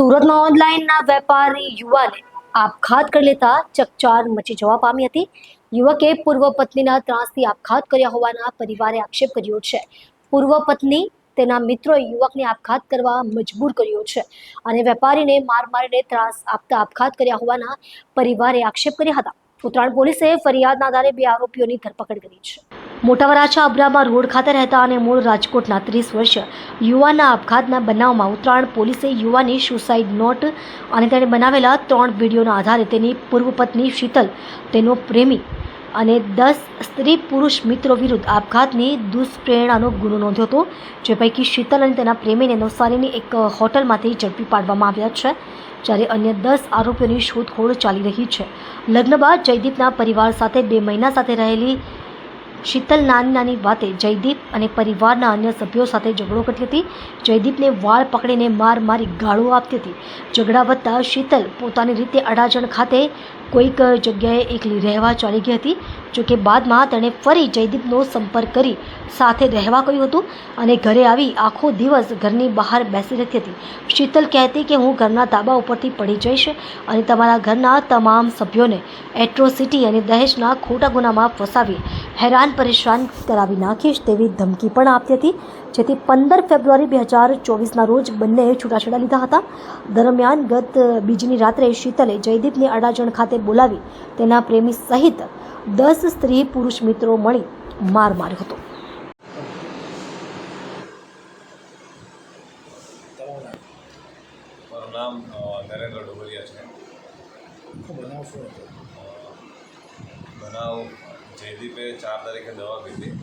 સુરતમાં ઓનલાઈનના વેપારી યુવાને આપઘાત કરી લેતા ચકચાર મચી જવા પામી હતી. યુવકે પૂર્વ પત્નીના ત્રાસથી આપઘાત કર્યા હોવાના પરિવારે આક્ષેપ કર્યો છે. પૂર્વ પત્ની તેના મિત્રોએ યુવકને આપઘાત કરવા મજબૂર કર્યો છે અને વેપારીને માર મારીને ત્રાસ આપતા આપઘાત કર્યા હોવાના પરિવારે આક્ષેપ કર્યા હતા. ઉત્તરાયણ પોલીસે ફરિયાદના આધારે બે આરોપીઓની ધરપકડ કરી છે. મોટા વરાછા અબરામાં રોડ ખાતે રહેતા અને મૂળ રાજકોટના ત્રીસ વર્ષ યુવાનના આપઘાતના બનાવમાં ઉત્તરાયણ પોલીસે યુવાની સુસાઇડ નોટ અને તેણે બનાવેલા ત્રણ વિડીયોના આધારે તેની પૂર્વ પત્ની શીતલ, તેનો પ્રેમી અને દસ સ્ત્રી પુરુષ મિત્રો વિરુદ્ધ આપઘાતની દુષ્પ્રેરણાનો ગુનો નોંધ્યો હતો, જે પૈકી શીતલ અને તેના પ્રેમીને નવસારીની એક હોટલમાંથી ઝડપી પાડવામાં આવ્યા છે, જ્યારે અન્ય દસ આરોપીઓની શોધખોળ ચાલી રહી છે. લગ્ન બાદ જયદીપના પરિવાર સાથે બે મહિના સાથે રહેલી શીતલ નાની નાની વાતે જયદીપ અને પરિવારના અન્ય સભ્યો સાથે ઝઘડો કરતી હતી. જયદીપને વાળ પકડીને માર મારી ગાળો આપતી હતી. ઝઘડા વધતા શીતલ પોતાની રીતે અડાજણ ખાતે કોઈક જગ્યાએ એકલી રહેવા ચાલી ગઈ હતી. જોકે બાદમાં તેણે ફરી જયદીપનો સંપર્ક કરી સાથે રહેવા કહ્યું હતું અને ઘરે આવી આખો દિવસ ઘરની બહાર બેસી રહેતી હતી. શીતલ કહેતી કે હું ઘરના તાબા ઉપરથી પડી જઈશ અને તમારા ઘરના તમામ સભ્યોને એટ્રોસિટી અને દહેજના ખોટા ગુનામાં ફસાવી હેરાન પરેશાન કરાવી નાખીશ તેવી ધમકી પણ આપતી હતી. જેથી પંદર ફેબ્રુઆરી બે હજાર ચોવીસના રોજ બંનેએ છૂટાછેડા લીધા હતા. દરમિયાન ગત બીજીની રાત્રે શીતલે જયદીપને અડાજણ ખાતે બોલાવી તેના પ્રેમી સહિત દસ સ્ત્રી પુરુષ મિત્રો મળી માર માર્યો હતો. મારું નામ નરેન્દ્ર ડોબરિયા છે. બનાવ શું હતો? બનાવ જયદીપે ચાર તારીખે દવા પીધી.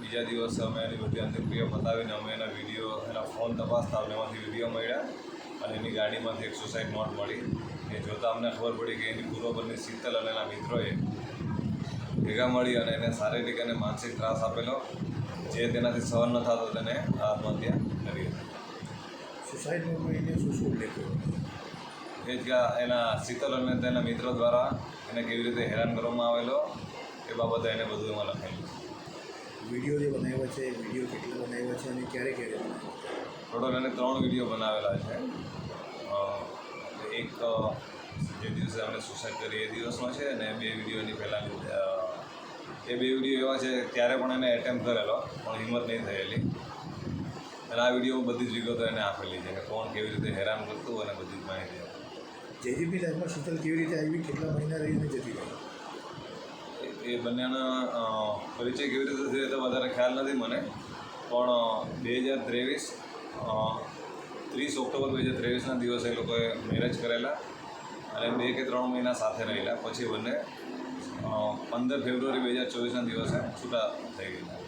બીજા દિવસે અમે એની બધી અંતિમક્રિયા બતાવીને અમે એના વીડિયો, એના ફોન તપાસતા અમને એમાંથી વીડિયો મળ્યા અને એની ગાડીમાંથી એક સુસાઇડ નોટ મળી. એ જોતાં અમને ખબર પડી કે એની પૂર્વપરની શીતલ અને એના મિત્રોએ ભેગા મળી અને એને શારીરિક અને માનસિક ત્રાસ આપેલો. જે તેનાથી સહન ન થતો તેને આત્મહત્યા કરી હતી. સુસાઇડનો એને શું શું કર્યો? એ જ એના શીતલ અને તેના મિત્રો દ્વારા એને કેવી રીતે હેરાન કરવામાં આવેલો એ બાબતે એને બધું એમાં લખેલું વીડિયો જે બનાવ્યો છે એ વીડિયો કેટલો બનાવ્યો છે અને ક્યારે ક્યારે ટોટલ એને ત્રણ વીડિયો બનાવેલા છે. એક જે દિવસે અમે સુસાઇડ કરી એ દિવસનો છે અને બે વિડીયોની પહેલાંની એ બે વીડિયો એવા છે ત્યારે પણ એને એટેમ્પ કરેલો પણ હિંમત નહીં થયેલી. અને આ વીડિયો બધી જ વિગતો એને આપેલી છે કે કોણ કેવી રીતે હેરાન કરતું અને બધી જ માહિતી. જયદીપની લાઈફમાં શીતલ કેવી રીતે આવી, કેટલા મહિના રહીને જતી રહી? એ બંનેના પરિચય કેવી રીતે થયો તો વધારે ખ્યાલ નથી મને. પણ બે હજાર ત્રેવીસ ત્રીસ ઓક્ટોબર બે હજાર ત્રેવીસના દિવસે એ લોકોએ મેરેજ કરેલા અને બે કે ત્રણ મહિના સાથે રહેલા. પછી બંને પંદર ફેબ્રુઆરી બે હજાર ચોવીસના દિવસે છૂટા થઈ ગયેલા.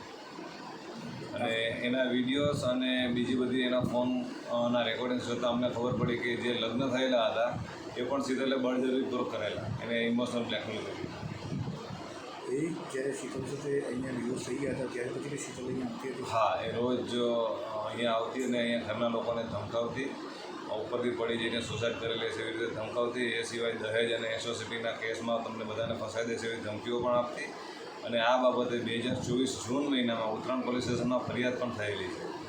એના વિડીયોઝ અને બીજી બધી એના ફોનના રેકોર્ડિંગ્સ જોતાં અમને ખબર પડી કે જે લગ્ન થયેલા હતા એ પણ સીધેલે બળજબરીપૂર્વક કરેલા. એને ઇમોશનલ બ્લેકમેલ કરી. એ જ્યારે શીતલ સાથે અહીંયા ડિવોર્સ થઈ ગયા હતા ત્યારે પછી શીતલ અહીંયા આવતી હતી? હા એ રોજ અહીંયા આવતી અને અહીંયા ઘરના લોકોને ધમકાવતી ઉપરથી પડી જઈને સુસાઇડ કરેલી છે એવી રીતે ધમકાવતી. એ સિવાય દહેજ અને એસોસિટીના કેસમાં તમને બધાને ફસાઈ દેશે એવી ધમકીઓ પણ આપતી. અને આ બાબતે બે હજાર ચોવીસ જૂન મહિનામાં ઉત્તરાયણ પોલીસ સ્ટેશનમાં ફરિયાદ પણ થયેલી છે.